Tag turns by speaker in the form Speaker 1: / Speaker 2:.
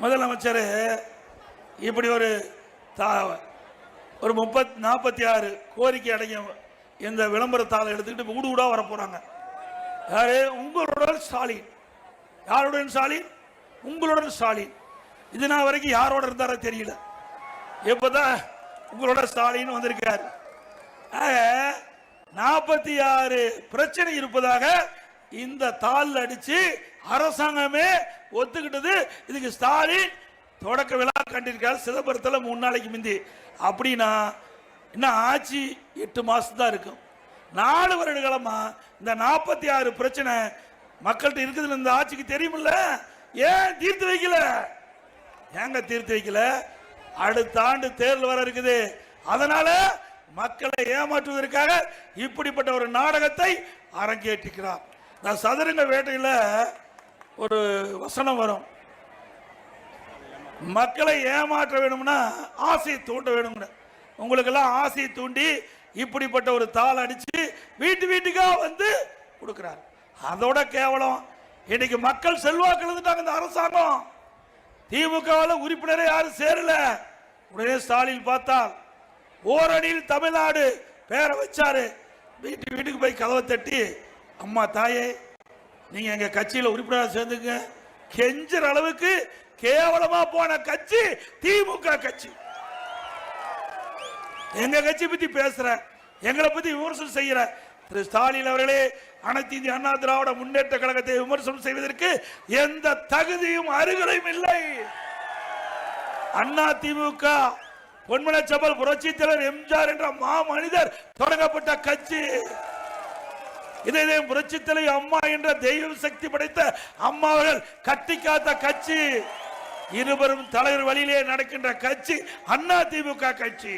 Speaker 1: முதலமைச்சர் இப்படி ஒரு தா ஒரு முப்பத் நாற்பத்தி ஆறு கோரிக்கை அடையும் இந்த விளம்பரத்தாளை எடுத்துக்கிட்டு வீடு வீடாக வர போகிறாங்க யாரு? உங்களுடன் ஸ்டாலின். யாருடன் ஸ்டாலின்? உங்களுடன் ஸ்டாலின். இது நான் வரைக்கும் யாரோட இருந்தாரோ தெரியல. இப்போதான் உங்களோட ஸ்டாலின் வந்திருக்காரு. நாற்பத்தி ஆறு பிரச்சனை இருப்பதாக இந்த தாள் அடித்து அரசாங்கமே ஒத்துக்கிட்டது. இதுக்கு ஸ்டாலின் தொடக்க விழா கண்டிருக்காரு சிதம்பரத்தில் மூணு நாளைக்கு முந்தி. அப்படின்னா இன்னும் ஆட்சி எட்டு மாதம் தான் இருக்கும். நாலு வருட காலமா இந்த நாற்பத்தி ஆறு பிரச்சனை மக்கள்கிட்ட இருக்குதுன்னு இந்த ஆட்சிக்கு தெரியுமில்ல? ஏன் தீர்த்து வைக்கல? ஏங்க தீர்த்து வைக்கல? அடுத்த ஆண்டு தேர்தல் வர இருக்குது. அதனால மக்களை ஏமாற்றுவதற்காக இப்படிப்பட்ட ஒரு நாடகத்தை அரங்கேற்றிக்கிறார். நான் சதுரங்க வேட்டையில் ஒரு வசனம் வரும். மக்களை ஏமாற்ற வேணும்னா ஆசையை தூண்ட வேணும்னு. உங்களுக்கெல்லாம் ஆசையை தூண்டி இப்படிப்பட்ட ஒரு தாள் அடிச்சு வீட்டு வீட்டுக்காக வந்து கொடுக்கிறார். அதோட கேவலம். இன்னைக்கு மக்கள் செல்வாக்கு எழுந்துட்டாங்க இந்த அரசாங்கம். திமுகவில் உறுப்பினரே யாரும் சேரல. உடனே ஸ்டாலின் பார்த்தால் ஓரணியில் தமிழ்நாடு பேரை வச்சாரு. வீட்டு வீட்டுக்கு போய் கதவை தட்டி அம்மா தாயே நீங்க எங்க கட்சியில உறுப்பினராக சேர்ந்துங்க கெஞ்சுற அளவுக்கு கேவலமா போன கட்சி திமுக கட்சி. எங்க கட்சி பத்தி பேசுற எங்களை பத்தி விமர்சனம் செய்யற திரு ஸ்டாலின் அவர்களே அனைத்து இந்திய அண்ணா திராவிட முன்னேற்ற கழகத்தை விமர்சனம் செய்வதற்கு எந்த தகுதியும் அருகலையும் இல்லை. அண்ணா திமுக பொன்மனச்சபல் புரட்சி தலைவர் எம்ஜிஆர் என்ற மாமனிதர் தொடங்கப்பட்ட கட்சி. இதே இதை புரட்சி தலைவி அம்மா என்ற தெய்வ சக்தி படைத்த அம்மாவர்கள் கட்டி காத்த கட்சி. இருவரும் தலைவர் வழியிலே நடக்கின்ற கட்சி அண்ணா திமுக கட்சி.